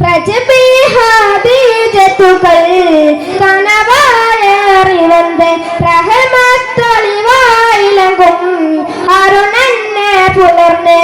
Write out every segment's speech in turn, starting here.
പ്രജപേഹാബീജത്തുകൾ കണവായ അറിവന്ത് പ്രഹമത്തൊളിവായിലകും അരുണന്നെ പുലർന്ന്.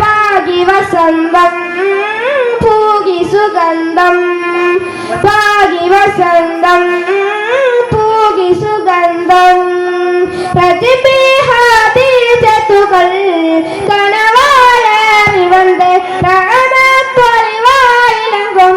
പാകി വസന്തം പൂകി സുഗന്ധം. പാകി വസന്തം പൂകി സുഗന്ധം. പ്രതിബിഹാതീജത്തുകൾ കണവാലറിവന്ത് രാമത്തൊളിവായിലകം